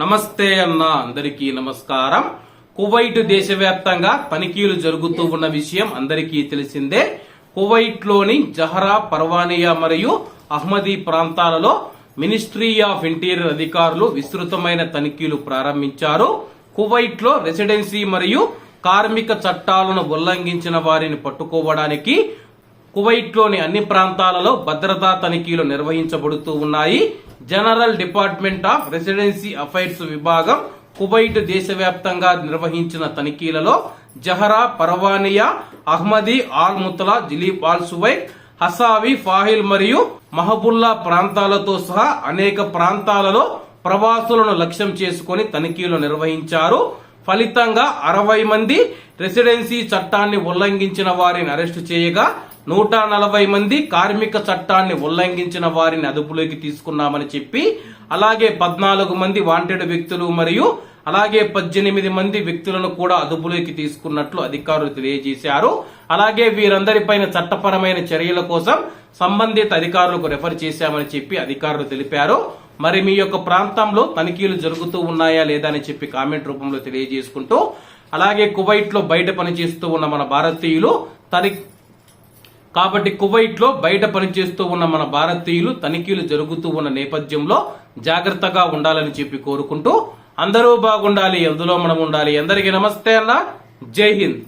నమస్తే అన్న అందరికీ నమస్కారం. కువైట్ దేశవ్యాప్తంగా తనిఖీలు జరుగుతూ ఉన్న విషయం అందరికీ తెలిసిందే. కువైట్లోని జహరా పర్వానియా మరియు అహ్మదీ ప్రాంతాలలో మినిస్ట్రీ ఆఫ్ ఇంటీరియర్ అధికారులు విస్తృతమైన తనిఖీలు ప్రారంభించారు. కువైట్లో రెసిడెన్సీ మరియు కార్మిక చట్టాలను ఉల్లంఘించిన వారిని పట్టుకోవడానికి కువైట్లోని అన్ని ప్రాంతాలలో భద్రతా తనిఖీలు నిర్వహించబడుతూ ఉన్నాయి. General department of residency affairs విభాగం కువైట్ దేశవ్యాప్తంగా నిర్వహించిన తనిఖీలలో Jahra Farwaniya Ahmadi Al Mutlaa Jleeb Al Shuwaikh Hasawi Fahaheel మరియు మహబుల్లా ప్రాంతాలతో సహా అనేక ప్రాంతాలలో ప్రవాసులను లక్ష్యం చేసుకొని తనిఖీలు నిర్వహించారు. ఫలితంగా అరవై మంది రెసిడెన్సీ చట్టాన్ని ఉల్లంఘించిన వారిని అరెస్టు చేయగా నూట నలభై మంది కార్మిక చట్టాన్ని ఉల్లంఘించిన వారిని అదుపులోకి తీసుకున్నామని చెప్పి అలాగే పద్నాలుగు మంది వాంటెడ్ వ్యక్తులు మరియు అలాగే పద్దెనిమిది మంది వ్యక్తులను కూడా అదుపులోకి తీసుకున్నట్లు అధికారులు తెలియజేశారు. అలాగే వీరందరిపైన చట్టపరమైన చర్యల కోసం సంబంధిత అధికారులకు రెఫర్ చేశామని చెప్పి అధికారులు తెలిపారు. మరి మీ యొక్క ప్రాంతంలో తనిఖీలు జరుగుతూ ఉన్నాయా లేదా అని చెప్పి కామెంట్ రూపంలో తెలియజేసుకుంటూ అలాగే కువైట్లో బయట పనిచేస్తూ ఉన్న మన భారతీయులు తని కాబట్టి కువైట్లో బయట పనిచేస్తూ ఉన్న మన భారతీయులు తనిఖీలు జరుగుతూ ఉన్న నేపథ్యంలో జాగ్రత్తగా ఉండాలని చెప్పి కోరుకుంటూ అందరూ బాగుండాలి ఎందులో మనం ఉండాలి. అందరికీ నమస్తే అన్న. జై హింద్.